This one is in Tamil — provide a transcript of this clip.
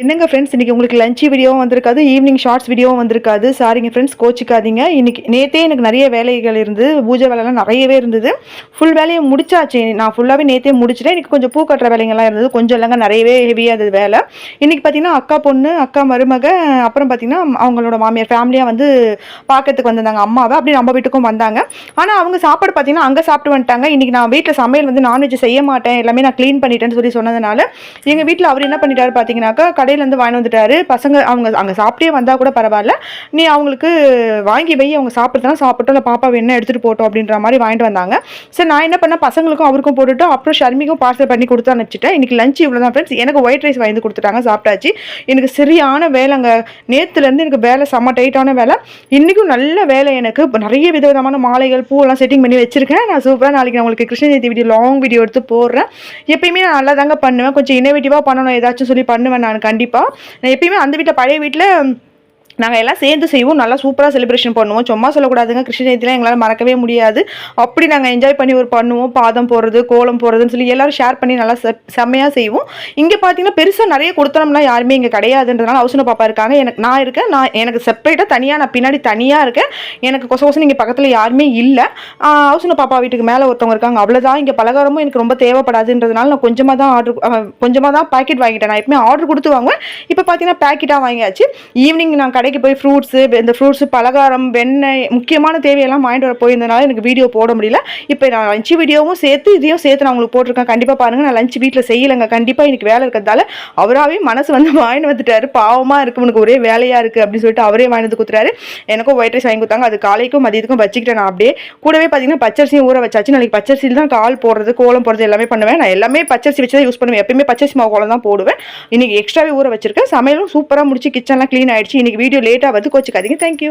என்னங்க ஃப்ரெண்ட்ஸ் இன்றைக்கி உங்களுக்கு லஞ்ச் வீடியோவும் வந்திருக்காது ஈவினிங் ஷார்ட்ஸ் வீடியோவும் வந்திருக்காது. சாரிங்க ஃப்ரெண்ட்ஸ் கோச்சிக்காதீங்க. இன்னைக்கு நேத்தே எனக்கு நிறைய வேலைகள் இருந்தது பூஜை வேலைலாம் நிறையவே இருந்தது. ஃபுல் வேலையை முடிச்சாச்சு. நான் ஃபுல்லாகவே நேத்தே முடிச்சிட்டேன். எனக்கு கொஞ்சம் பூ கட்டுற வேலைங்கள்லாம் இருந்தது. கொஞ்சம் இல்லைங்க நிறையவே ஹெவியாக இருந்தது வேலை. இன்றைக்கி பார்த்தீங்கன்னா அக்கா பொண்ணு அக்கா மருமக அப்புறம் பார்த்தீங்கன்னா அவங்களோட மாமியார் ஃபேமிலியாக வந்து பார்க்கறதுக்கு வந்திருந்தாங்க. அம்மாவை அப்படி நம்ம வீட்டுக்கும் வந்தாங்க. ஆனால் அவங்க சாப்பாடு பார்த்தீங்கன்னா அங்கே சாப்பிட்டு வந்துட்டாங்க. இன்றைக்கி நான் வீட்டில் சமையல் வந்து நான்வெஜ் செய்ய மாட்டேன். எல்லாமே நான் க்ளீன் பண்ணிட்டேன்னு சொல்லி சொன்னதுனால எங்கள் வீட்டில் அவர் என்ன பண்ணிட்டாரு பார்த்தீங்கன்னாக்கா கடையிலேருந்து வாங்கி வந்துட்டாரு. பசங்க அவங்க அங்கே சாப்பிட்டே வந்தால் கூட பரவாயில்ல. நீ அவங்களுக்கு வாங்கி வை அவங்க சாப்பிட்றதுனா சாப்பிட்டோம். இல்லை பாப்பா வேணா எடுத்துகிட்டு போட்டோம் அப்படின்ற மாதிரி வாங்கிட்டு வந்தாங்க. சரி நான் என்ன பண்ணேன்? பசங்களுக்கும் அவருக்கும் போட்டுட்டு அப்புறம் ஷர்மிக்கும் பார்சல் பண்ணி கொடுத்து அனுப்பிச்சிட்டேன். இன்றைக்கி லஞ்ச் இவ்வளோ தான் ஃப்ரெண்ட்ஸ் எனக்கு ஒயிட் ரைஸ் வாங்கி கொடுத்துட்டாங்க சாப்பிட்டாச்சு. எனக்கு சரியான வேலைங்க. நேற்றுலேருந்து எனக்கு வேலை செம்ம டைட்டான வேலை. இன்றைக்கும் நல்ல வேலை எனக்கு. நிறைய விதவிதமான மாலைகள் பூவெல்லாம் செட்டிங் பண்ணி வச்சுருக்கேன். நான் சூப்பராக நாளைக்கு நான் உங்களுக்கு Krishna Jayanti video long video எடுத்து போடுறேன். எப்பயுமே நான் நல்லா தாங்க பண்ணுவேன். கொஞ்சம் இன்னோவேட்டிவாக பண்ணணும். ஏதாச்சும் சொல்லி பண்ணுவேன் நான் கண்டிப்பாக நான் எப்பயுமே அந்த வீட்டில் பழைய வீட்டில் நாங்கள் எல்லாம் சேர்ந்து செய்வோம். நல்லா சூப்பராக செலிப்ரேஷன் பண்ணுவோம். சும்மா சொல்லக்கூடாதுங்க. கிருஷ்ண ஜெயந்திலாம் எங்களால் மறக்கவே முடியாது. அப்படி நாங்கள் என்ஜாய் பண்ணி ஒரு பண்ணுவோம். பாதம் போடுறது கோலம் போடுறதுன்னு சொல்லி எல்லோரும் ஷேர் பண்ணி நல்லா செ செம்மையாக செய்வோம். இங்கே பார்த்தீங்கன்னா பெருசாக நிறைய கொடுத்தனம்லாம் யாருமே இங்கே கிடையாதுன்றதுனால அவசர பாப்பா இருக்காங்க. எனக்கு நான் இருக்கேன். நான் எனக்கு செப்பரேட்டாக தனியாக நான் பின்னாடி தனியாக இருக்கேன். எனக்கு கொச கொசம் இங்கே பக்கத்தில் யாருமே இல்லை. அவசர பாப்பா வீட்டுக்கு மேலே ஒருத்தவங்க இருக்காங்க. அவ்வளோதான் இங்கே பலகாரமும் எனக்கு ரொம்ப தேவைப்படாதுன்றதுனால நான் கொஞ்சமாக தான் ஆர்டர் கொஞ்சமாக தான் பாக்கெட் வாங்கிட்டேன். நான் எப்பவுமே ஆர்டர் கொடுத்து வாங்குவேன். இப்போ பார்த்தீங்கன்னா பேக்கெட்டாக வாங்கியாச்சு. ஈவினிங் நான் கடைக்கு போய் ஃப்ரூட்ஸு இந்த ஃப்ரூட்ஸு பலகாரம் வெண்ணெய் முக்கியமான தேவையெல்லாம் வாங்கிட்டு வர போயிருந்தனால எனக்கு வீடியோ போட முடியல. இப்போ நான் லஞ்ச் வீடியோவும் சேர்த்து இதையும் சேர்த்து நான் உங்களுக்கு போட்டிருக்கேன். கண்டிப்பாக பாருங்கள் நான் லஞ்சு வீட்டில் செய்யலைங்க. கண்டிப்பாக எனக்கு வேலை இருக்கிறதால அவராகவே மனசு வந்து வாங்கிட்டு வந்துட்டாரு. பாவமாக இருக்குது உனக்கு ஒரே வேலையாக இருக்குது அப்படின்னு சொல்லிட்டு அவரே வாங்கி வந்து கொடுத்துறாரு எனக்கும் ஒயிட் ரைஸ் வாங்கி கொடுத்தாங்க. அது காலைக்கும் மதியத்துக்கும் வச்சுக்கிட்டேன் நான் அப்படியே. கூடவே பார்த்தீங்கன்னா பச்சரிசியும் ஊற வச்சாச்சு. நாளைக்கு பச்சரிசியில் தான் கால் போடுறது கோலம் போடுறது எல்லாமே பண்ணுவேன். நான் எல்லாமே பச்சரிசி வச்சு தான் யூஸ் பண்ணுவேன். எப்பயுமே பச்சரிசி மாவு கோலம் தான் போடுவேன். இன்னைக்கு எக்ஸ்ட்ராவே ஊற வச்சிருக்கேன். சமையலும் சூப்பராக முடிச்சு கிச்சன்லாம் க்ளீன் ஆயிடுச்சு. இன்னைக்கு வீடியோ லேட்டாக வந்து கோச்சிக்காதீங்க தேங்க்யூ